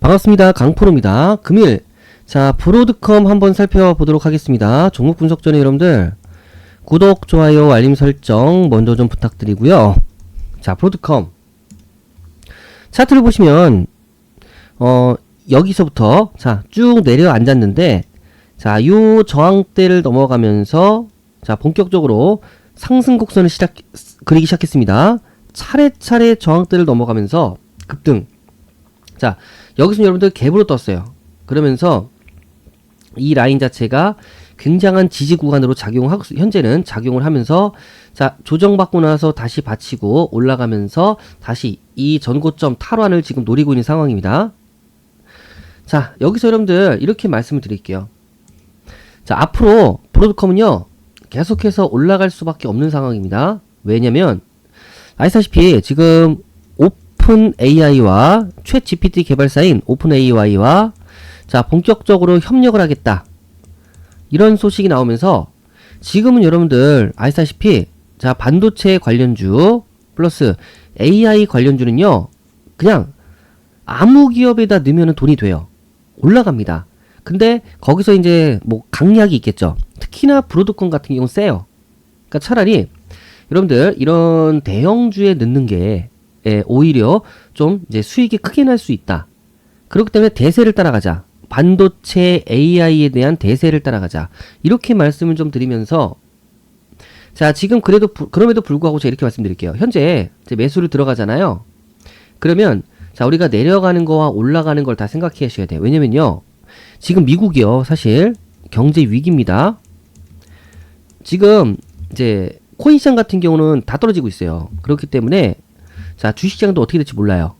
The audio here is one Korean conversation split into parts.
반갑습니다. 강프로입니다. 금일 자 브로드컴 한번 살펴보도록 하겠습니다. 종목 분석 전에 여러분들 구독, 좋아요, 알림 설정 먼저 좀 부탁드리고요. 자 브로드컴 차트를 보시면 어 여기서부터 자 쭉 내려앉았는데 자 요 저항대를 넘어가면서 자 본격적으로 상승 곡선을 시작 그리기 시작했습니다. 차례차례 저항대를 넘어가면서 급등 자, 여기서 여러분들 갭으로 떴어요. 그러면서 이 라인 자체가 굉장한 지지 구간으로 작용하고 현재는 작용을 하면서 자 조정받고 나서 다시 받치고 올라가면서 다시 이 전고점 탈환을 지금 노리고 있는 상황입니다. 자 여기서 여러분들 이렇게 말씀을 드릴게요. 자 앞으로 브로드컴은요 계속해서 올라갈 수밖에 없는 상황입니다. 왜냐면 아시다시피 지금 오픈 AI와 최 GPT 개발사인 오픈 AI와 자 본격적으로 협력을 하겠다. 이런 소식이 나오면서 지금은 여러분들 아시다시피 자 반도체 관련주 플러스 AI 관련주는요 그냥 아무 기업에다 넣으면 돈이 돼요. 올라갑니다. 근데 거기서 이제 뭐 강약이 있겠죠. 특히나 브로드콘 같은 경우는 세요. 그러니까 차라리 여러분들 이런 대형주에 넣는 게 예, 오히려 좀 이제 수익이 크게 날 수 있다. 그렇기 때문에 대세를 따라가자. 반도체 AI에 대한 대세를 따라가자. 이렇게 말씀을 좀 드리면서 자, 지금 그래도 부, 그럼에도 불구하고 제가 이렇게 말씀드릴게요. 현재 매수를 들어가잖아요. 그러면 자, 우리가 내려가는 거와 올라가는 걸 다 생각해 하셔야 돼요. 왜냐면요. 지금 미국이요. 사실 경제 위기입니다. 지금 이제 코인 시장 같은 경우는 다 떨어지고 있어요. 그렇기 때문에 자, 주식시장도 어떻게 될지 몰라요.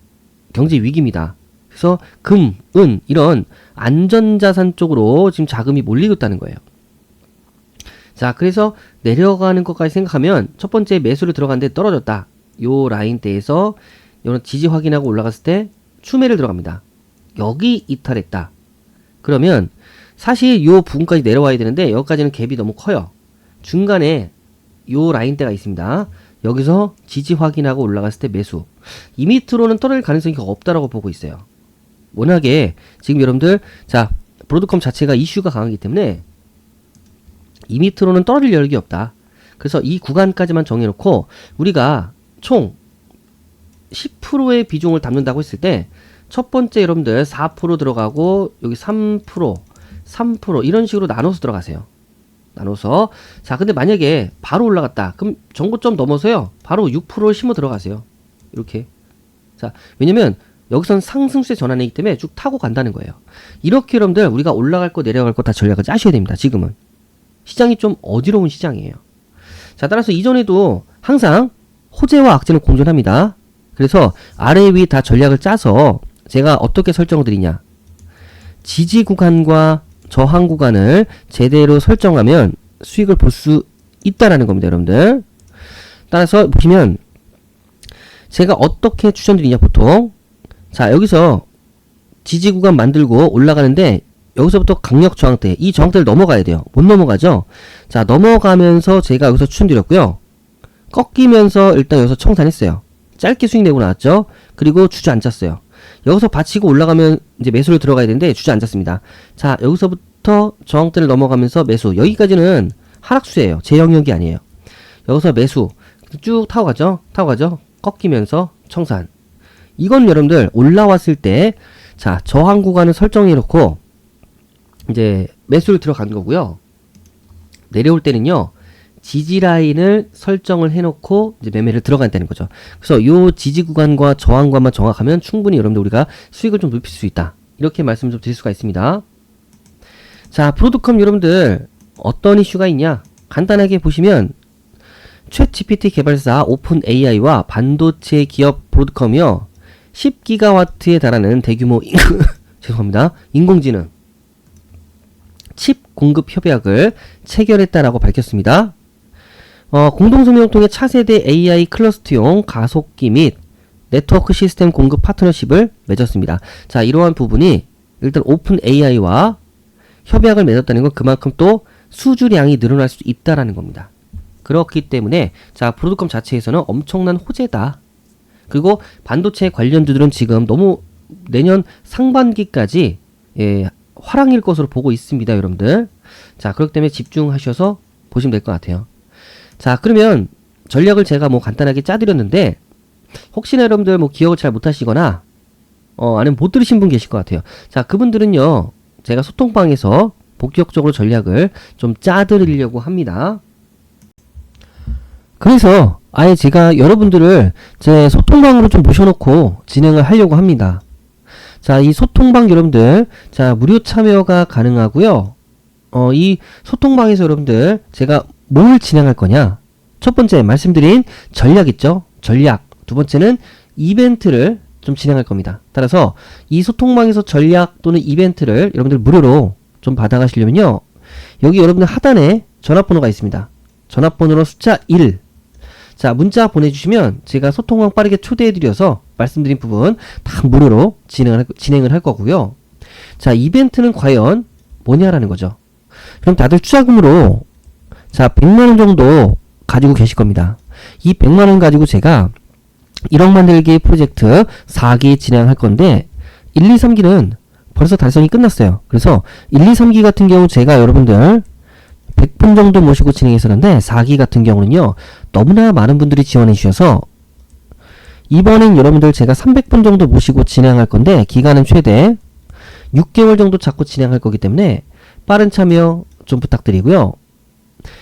경제 위기입니다. 그래서 금, 은 이런 안전자산 쪽으로 지금 자금이 몰리고 있다는 거예요. 자, 그래서 내려가는 것까지 생각하면 첫 번째 매수를 들어갔는데 떨어졌다. 요 라인대에서 이런 지지 확인하고 올라갔을 때 추매를 들어갑니다. 여기 이탈했다. 그러면 사실 요 부분까지 내려와야 되는데 여기까지는 갭이 너무 커요. 중간에 요 라인대가 있습니다. 여기서 지지 확인하고 올라갔을 때 매수. 이 밑으로는 떨어질 가능성이 없다라고 보고 있어요. 워낙에 지금 여러분들 자 브로드컴 자체가 이슈가 강하기 때문에 이 밑으로는 떨어질 여력이 없다. 그래서 이 구간까지만 정해놓고 우리가 총 10%의 비중을 담는다고 했을 때 첫 번째 여러분들 4% 들어가고 여기 3% 3% 이런 식으로 나눠서 들어가세요. 나눠서. 자 근데 만약에 바로 올라갔다. 그럼 정고점 넘어서요. 바로 6%를 심어 들어가세요. 이렇게. 자 왜냐면 여기선 상승세 전환이기 때문에 쭉 타고 간다는 거예요. 이렇게 여러분들 우리가 올라갈 거 내려갈 거 다 전략을 짜셔야 됩니다 지금은. 시장이 좀 어지러운 시장이에요. 자 따라서 이전에도 항상 호재와 악재는 공존합니다. 그래서 아래 위 다 전략을 짜서 제가 어떻게 설정을 드리냐. 지지 구간과 저항 구간을 제대로 설정하면 수익을 볼 수 있다라는 겁니다, 여러분들. 따라서 보시면 제가 어떻게 추천드리냐 보통. 자 여기서 지지 구간 만들고 올라가는데 여기서부터 강력 저항대 이 저항대를 넘어가야 돼요. 못 넘어가죠? 자 넘어가면서 제가 여기서 추천드렸고요. 꺾이면서 일단 여기서 청산했어요. 짧게 수익 내고 나왔죠? 그리고 주저앉았어요 여기서 받치고 올라가면 이제 매수를 들어가야 되는데 주저앉았습니다. 자, 여기서부터 저항대를 넘어가면서 매수. 여기까지는 하락수예요. 제 영역이 아니에요. 여기서 매수. 쭉 타고 가죠. 타고 가죠. 꺾이면서 청산. 이건 여러분들 올라왔을 때 자, 저항 구간을 설정해 놓고 이제 매수를 들어간 거고요. 내려올 때는요. 지지 라인을 설정을 해놓고 이제 매매를 들어간다는 거죠. 그래서 요 지지 구간과 저항과만 정확하면 충분히 여러분들 우리가 수익을 좀 높일 수 있다. 이렇게 말씀 좀 드릴 수가 있습니다. 자, 브로드컴 여러분들 어떤 이슈가 있냐? 간단하게 보시면 최 GPT 개발사 오픈 AI와 반도체 기업 브로드컴이요. 10기가와트에 달하는 대규모 인... 죄송합니다. 인공지능 칩 공급 협약을 체결했다라고 밝혔습니다. 어, 공동성명을 통해 차세대 AI 클러스터용 가속기 및 네트워크 시스템 공급 파트너십을 맺었습니다. 자, 이러한 부분이 일단 오픈 AI와 협약을 맺었다는 건 그만큼 또 수주량이 늘어날 수 있다라는 겁니다. 그렇기 때문에 자, 브로드컴 자체에서는 엄청난 호재다. 그리고 반도체 관련주들은 지금 너무 내년 상반기까지 예, 화랑일 것으로 보고 있습니다, 여러분들. 자, 그렇기 때문에 집중하셔서 보시면 될 것 같아요. 자, 그러면 전략을 제가 뭐 간단하게 짜드렸는데 혹시나 여러분들 뭐 기억을 잘 못하시거나 어, 아니면 못 들으신 분 계실 것 같아요. 자, 그분들은요, 제가 소통방에서 본격적으로 전략을 좀 짜드리려고 합니다. 그래서 아예 제가 여러분들을 제 소통방으로 좀 모셔놓고 진행을 하려고 합니다. 자, 이 소통방 여러분들, 자, 무료 참여가 가능하고요. 어, 이 소통방에서 여러분들, 제가 뭘 진행할 거냐? 첫 번째, 말씀드린 전략 있죠? 전략. 두 번째는 이벤트를 좀 진행할 겁니다. 따라서 이 소통방에서 전략 또는 이벤트를 여러분들 무료로 좀 받아가시려면요. 여기 여러분들 하단에 전화번호가 있습니다. 전화번호로 숫자 1. 자, 문자 보내주시면 제가 소통방 빠르게 초대해드려서 말씀드린 부분 다 무료로 진행을, 할, 진행을 할 거고요. 자, 이벤트는 과연 뭐냐라는 거죠. 그럼 다들 투자금으로 자, 100만원 정도 가지고 계실 겁니다. 이 100만원 가지고 제가 1억 만들기 프로젝트 4기 진행할 건데 1, 2, 3기는 벌써 달성이 끝났어요. 그래서 1, 2, 3기 같은 경우 제가 여러분들 100분 정도 모시고 진행했었는데 4기 같은 경우는요. 너무나 많은 분들이 지원해 주셔서 이번엔 여러분들 제가 300분 정도 모시고 진행할 건데 기간은 최대 6개월 정도 잡고 진행할 거기 때문에 빠른 참여 좀 부탁드리고요.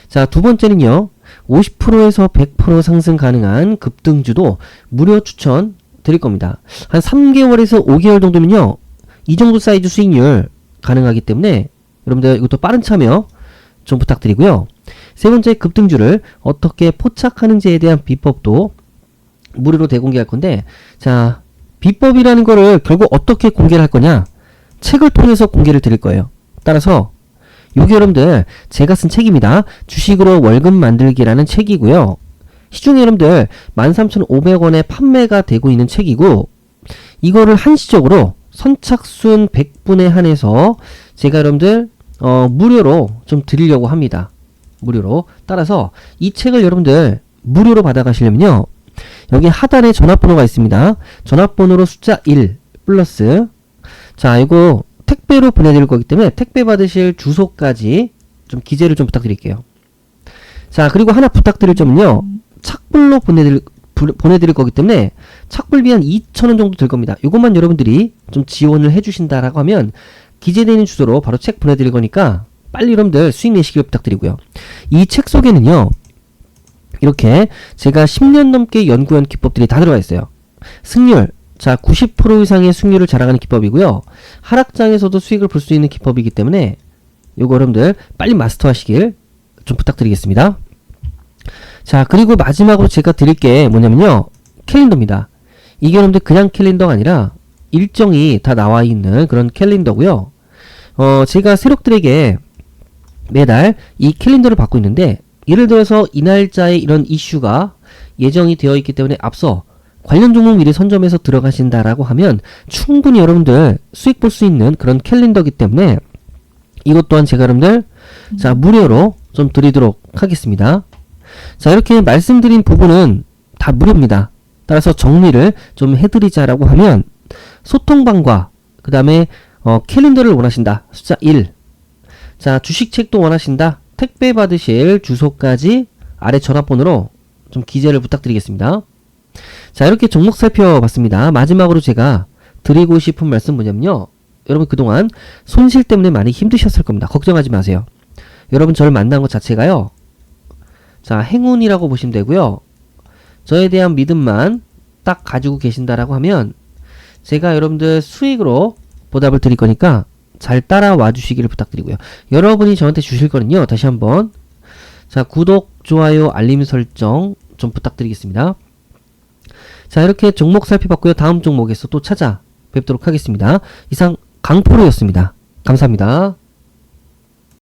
자, 두 번째는요. 50%에서 100% 상승 가능한 급등주도 무료 추천 드릴 겁니다. 한 3개월에서 5개월 정도면요. 이 정도 사이즈 수익률 가능하기 때문에 여러분들 이것도 빠른 참여 좀 부탁드리고요. 세 번째 급등주를 어떻게 포착하는지에 대한 비법도 무료로 대공개할 건데 자 비법이라는 거를 결국 어떻게 공개를 할 거냐 책을 통해서 공개를 드릴 거예요. 따라서 여기 여러분들 제가 쓴 책입니다. 주식으로 월급 만들기라는 책이고요. 시중에 여러분들 13,500원에 판매가 되고 있는 책이고 이거를 한시적으로 선착순 100분에 한해서 제가 여러분들 어, 무료로 좀 드리려고 합니다. 무료로. 따라서 이 책을 여러분들 무료로 받아가시려면요. 여기 하단에 전화번호가 있습니다. 전화번호로 숫자 1 플러스 자 이거 택배로 보내드릴 거기 때문에 택배 받으실 주소까지 좀 기재를 좀 부탁드릴게요. 자 그리고 하나 부탁드릴 점은요. 착불로 보내드릴 부- 보내드릴 거기 때문에 착불비 한 2,000원 정도 들 겁니다. 이것만 여러분들이 좀 지원을 해주신다라고 하면 기재되는 주소로 바로 책 보내드릴 거니까 빨리 여러분들 수익 내시길 부탁드리고요. 이 책 속에는요. 이렇게 제가 10년 넘게 연구한 기법들이 다 들어가 있어요. 승률, 자, 90% 이상의 승률을 자랑하는 기법이고요. 하락장에서도 수익을 볼 수 있는 기법이기 때문에 요거 여러분들 빨리 마스터하시길 좀 부탁드리겠습니다. 자, 그리고 마지막으로 제가 드릴 게 뭐냐면요. 캘린더입니다. 이게 여러분들 그냥 캘린더가 아니라 일정이 다 나와 있는 그런 캘린더고요. 어, 제가 세력들에게 매달 이 캘린더를 받고 있는데 예를 들어서 이 날짜에 이런 이슈가 예정이 되어 있기 때문에 앞서 관련 종목 미리 선점해서 들어가신다라고 하면 충분히 여러분들 수익 볼 수 있는 그런 캘린더기 때문에 이것 또한 제가 여러분들 자 무료로 좀 드리도록 하겠습니다. 자 이렇게 말씀드린 부분은 다 무료입니다. 따라서 정리를 좀 해드리자라고 하면 소통방과 그 다음에 어, 캘린더를 원하신다 숫자 1. 자 주식책도 원하신다 택배 받으실 주소까지 아래 전화번호로 좀 기재를 부탁드리겠습니다. 자 이렇게 종목 살펴봤습니다. 마지막으로 제가 드리고 싶은 말씀 뭐냐면요. 여러분 그동안 손실 때문에 많이 힘드셨을 겁니다. 걱정하지 마세요. 여러분 저를 만난 것 자체가요. 자 행운이라고 보시면 되고요. 저에 대한 믿음만 딱 가지고 계신다라고 하면 제가 여러분들 수익으로 보답을 드릴 거니까 잘 따라와 주시기를 부탁드리고요. 여러분이 저한테 주실 거는요. 다시 한번 자 구독, 좋아요, 알림 설정 좀 부탁드리겠습니다. 자 이렇게 종목 살펴봤고요. 다음 종목에서 또 찾아뵙도록 하겠습니다. 이상 강포로였습니다. 감사합니다.